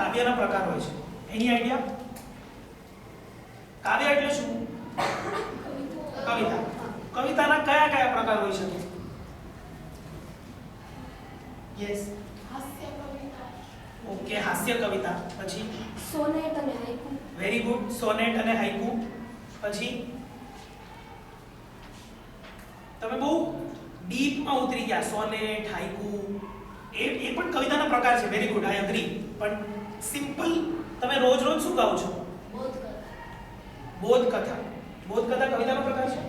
કાવ્યના પ્રકાર હોય છે. એની આઈડિયા કાવ્ય એટલે શું? કવિતા. કવિતાના કયા કયા પ્રકાર હોય શકે યસ ઓકે હાસ્ય કવિતા. પછી? સોનેટ અને હાઇકુ. વેરી ગુડ સોનેટ અને હાઇકુ. પછી? તમે બહુ ડીપમાં ઉતરી ગયા. Sonnet haiku. એ એ પણ કવિતાના પ્રકાર છે. વેરી ગુડ આઈ અગ્રી પણ સિમ્પલ તમે રોજ રોજ શું ગાઓ છો? બોધ કથા બોધ કથા કવિતાનો પ્રકાર છે?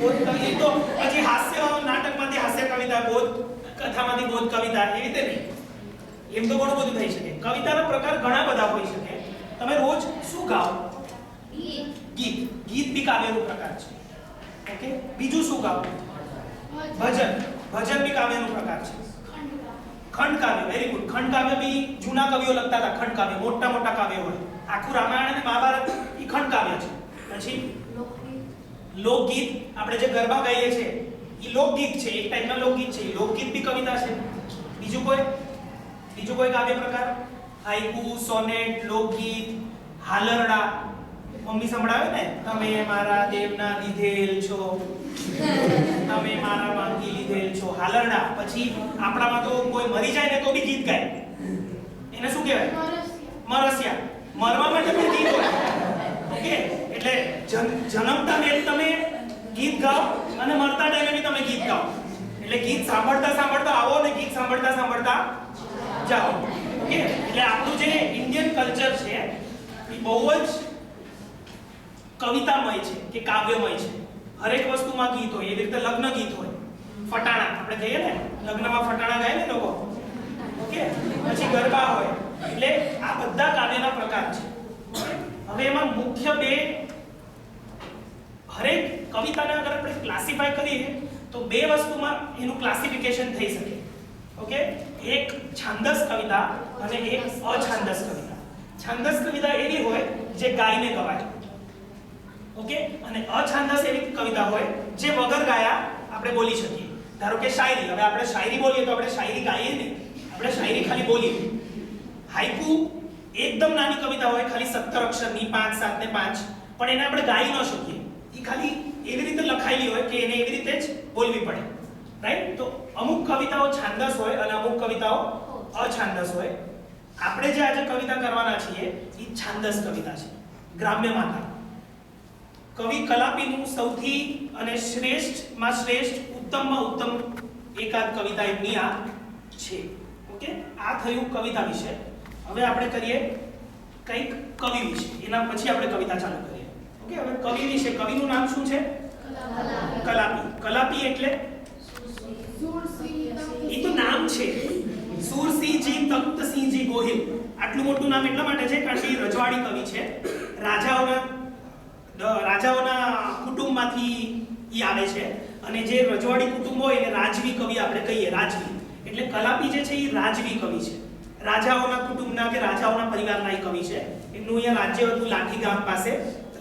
બોધ કવિ તો પછી હાસ્ય નાટકમાંથી હાસ્ય કવિતા બોધ કથામાંથી બોધ કવિતા એવી રીતે નહીં. એમ તો ઘણું બધું થઈ શકે. કવિતાનો પ્રકાર ઘણા બધા હોઈ શકે. તમે રોજ શું ગાઓ? ગીત. ગીત બી કાવ્યનો પ્રકાર છે. ઓકે? બીજું શું ગાઓ? ભજન. ભજન બી કાવ્યનો પ્રકાર છે. ખંડ કાવ્ય વેરી ગુડ ખંડ કાવ્ય બી જૂના કવિઓ લખતા હતા ખંડ કાવ્ય મોટા મોટા કાવ્ય હોય. આખું રામાયણ અને મહાભારત એ ખંડ કાવ્ય છે. પછી લોકગીત. આપણે જે ગરબા ગાઈએ છીએ એ લોકગીત છે. એક ટાઈપના લોકગીત છે. લોકગીત બી કવિતા છે. બીજું કોઈ? બીજું કોઈ કાવ્ય પ્રકાર? હાઈકુ સોનેટ લોકગીત હાલરડા. મમ્મી સંભળાવે ને? તમે મારા દેવના લીધેલ છો. તમે મારા લીધેલ છો, હાલરડા. પછી આપણામાં તો કોઈ મરી જાય ને તો બી ગીત ગાય. એને શું કહેવાય? મરસિયા. મરવા માટે પણ ગીત હોય. ઓકે? એટલે જન્મતા વેત તમે ગીત ગાઓ અને મરતા ટાઈમે બી તમે ગીત ગાઓ. એટલે ગીત સાંભળતા સાંભળતા આવો અને ગીત સાંભળતા સાંભળતા જાઓ. ઓકે? એટલે આપણું જે ઇન્ડિયન કલ્ચર છે, એ બહુ જ કવિતામય છે કે કાવ્યમય છે. હરેક વસ્તુમાં ગીત હોય, એવી રીતે લગ્ન ગીત હોય. ફટાણા. આપણે કહીએ ને? લગ્નમાં ફટાણા ગાય ને લોકો? ઓકે? પછી ગરબા હોય. એટલે આ બધા કાવ્યના પ્રકાર છે. હવે એમાં મુખ્ય બે હરેક કવિતાને અગર આપણે ક્લાસિફાય કરીએ, તો બે વસ્તુમાં એનું ક્લાસિફિકેશન થઈ શકે. ઓકે? એક છાંદસ કવિતા અને એક અછાંદસ કવિતા. છાંદસ કવિતા એવી હોય જે ગાઈને ગવાય. ઓકે? અને અછાંદસ એવી કવિતા હોય જે વગર ગાયા આપણે બોલી શકીએ. ધારો કે શાયરી, હવે આપણે શાયરી બોલીએ તો આપણે શાયરી ગાઈએ નહીં આપણે શાયરી ખાલી બોલીએ. હાઈકુ એકદમ નાની કવિતા હોય, ખાલી 17 અક્ષરની 5 7 ને પાંચ, પણ એને આપણે ગાઈ ન શકીએ. એ ખાલી એવી રીતે લખાયેલી હોય કે એને એવી રીતે જ બોલવી પડે. રાઈટ તો અમુક કવિતાઓ છાંદસ હોય અને અમુક કવિતાઓ અછાંદસ હોય. આપણે જે આજે કવિતા કરવાના છીએ એ છાંદસ કવિતા છે. ગ્રામ્ય માતા. કવિ કલાપીનું સૌથી અને શ્રેષ્ઠમાં શ્રેષ્ઠ ઉત્તમમાં ઉત્તમ એકાદ કવિતા એમની આ છે. ઓકે આ થયું કવિતા વિશે. હવે આપણે કરીએ કંઈક કવિ વિશે. એના પછી આપણે કવિતા ચાલુ કરીએ. ઓકે હવે કવિ વિશે. કવિનું નામ શું છે? કલાપી. કલાપી. એટલે? એ તો નામ છે. સુરસિંહજી તખ્તસિંહજી ગોહિલ. આટલું મોટું નામ એટલા માટે છે કારણ કે રજવાડી કવિ છે. રાજાઓના રાજાઓના કુટુંબમાંથી એ આવે છે. અને જે રજવાડી કુટુંબ હોય એને રાજવી કવિ આપણે કહીએ, રાજવી. એટલે કલાપી જે છે એ રાજવી કવિ છે. રાજાઓના કુટુંબના કે રાજાઓના પરિવારના એ કવિ છે. એમનું અહીંયા રાજ્ય હતું લાઠી ગામ પાસે.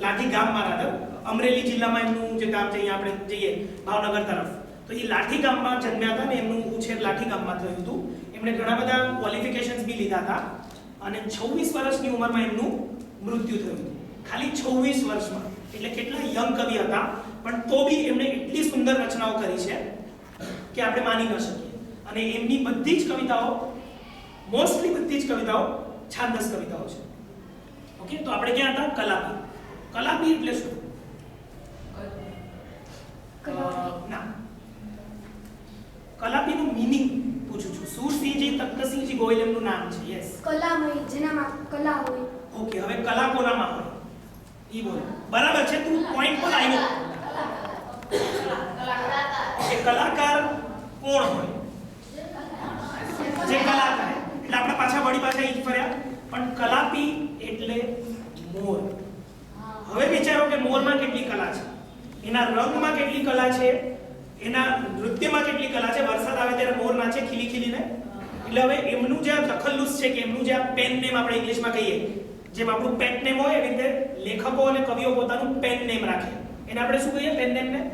લાઠી ગામમાં રાધવ અમરેલી જિલ્લામાં એમનું જે ગામ છે, અહીંયા આપણે જઈએ, ભાવનગર તરફ. તો એ લાઠી ગામમાં જન્મ્યા હતા ને એમનું ઉછેર લાઠી ગામમાં થયું હતું. એમણે ઘણા બધા ક્વોલિફિકેશન્સ બી લીધા હતા. અને 26 વર્ષની ઉંમરમાં એમનું મૃત્યુ થયું. હતું ખાલી 26 વર્ષમાં. એટલે કેટલા યંગ કવિ હતા. પણ તો બી એમણે એટલી સુંદર રચનાઓ કરી છે કે આપણે માની ન શકીએ. અને એમની બધી જ કવિતાઓ મોસ્ટલી બધી જ કવિતાઓ છાંદસ કવિતાઓ છે. ઓકે તો આપણે ક્યાં હતા? કલાપી. કલાપી એટલે શું. ના. કલાપીનું મીનિંગ પૂછું છું. સુરસિંહજી તખ્તસિંહજી ગોયલ એમનું નામ છે. યસ કલામય જેનામાં કલા હોય. ઓકે હવે કલા કોનામાં હોય ઈ બોલ. બરાબર છે? તું પોઈન્ટ પર આવ્યો કે કલાકાર કોણ હોય? જે કલાકાર. એટલે આપણે પાછા વળી પાછા ઈ ફર્યા. પણ કલાપી એટલે મોર. હવે વિચારો કે મોરમાં કેટલી કલા છે. એના રંગમાં કેટલી કલા છે. એના નૃત્યમાં કેટલી કલા છે. વરસાદ આવે ત્યારે મોર નાચે ખીલી ખીલીને. એટલે હવે એમનું જે તખલ્લુસ છે કે એમનું જે પેન નેમ આપણે ઇંગ્લિશમાં કહીએ, જેમ આપણું પેટ નેમ હોય એવી રીતે લેખકો અને કવિઓ પોતાનું પેન નેમ રાખે. એને આપણે શું કહીએ? પેન નેમને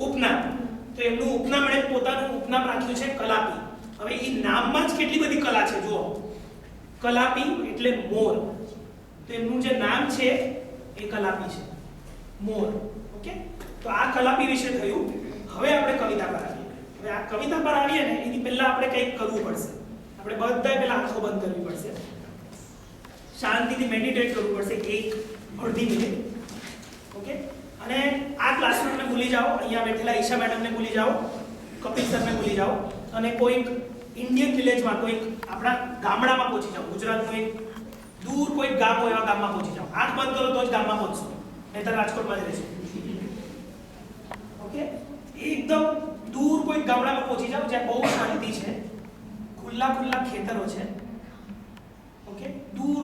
ઉપનામ તો એમનું ઉપનામ એટલે પોતાનું ઉપનામ રાખ્યું છે કલાપી. હવે એ નામમાં જ કેટલી બધી કલા છે, જુઓ. કલાપી એટલે મોર. તો એમનું જે નામ છે, એ કલાપી છે. મોર. ઓકે? તો આ કલાપી વિશે થયું. હવે આપણે કવિતા પર આવીએ. હવે આ કવિતા પર આવીએ ને, એની પહેલા આપણે કંઈક કરવું પડશે. આપણે બધાય પહેલા આંખો બંધ કરવી પડશે. શાંતિથી મેડિટેટ કરવું પડશે એક અડધી મિનિટ ઓકે? અને આ ક્લાસરૂમને ભૂલી જાઓ. અહીંયા બેઠેલા ઈશા મેડમને ભૂલી જાઓ. કપિલ સરને ભૂલી જાઓ. અને કોઈક ઇન્ડિયન વિલેજમાં કોઈક આપણા ગામડામાં પહોંચી જાઓ. ગુજરાતનું એક દૂર કોઈક ગામ હોય એવા ગામમાં પહોંચી જાઓ. આંખ બંધ કરો, તો જ ગામમાં પહોંચશો. નહીતર રાજકોટમાં જ રહેશો. ઓકે એકદમ દૂર કોઈક ગામડામાં પહોંચી જાઓ, જ્યાં બહુ શાંતિ છે. ખુલ્લા ખુલ્લા ખેતરો છે. ઓકે દૂર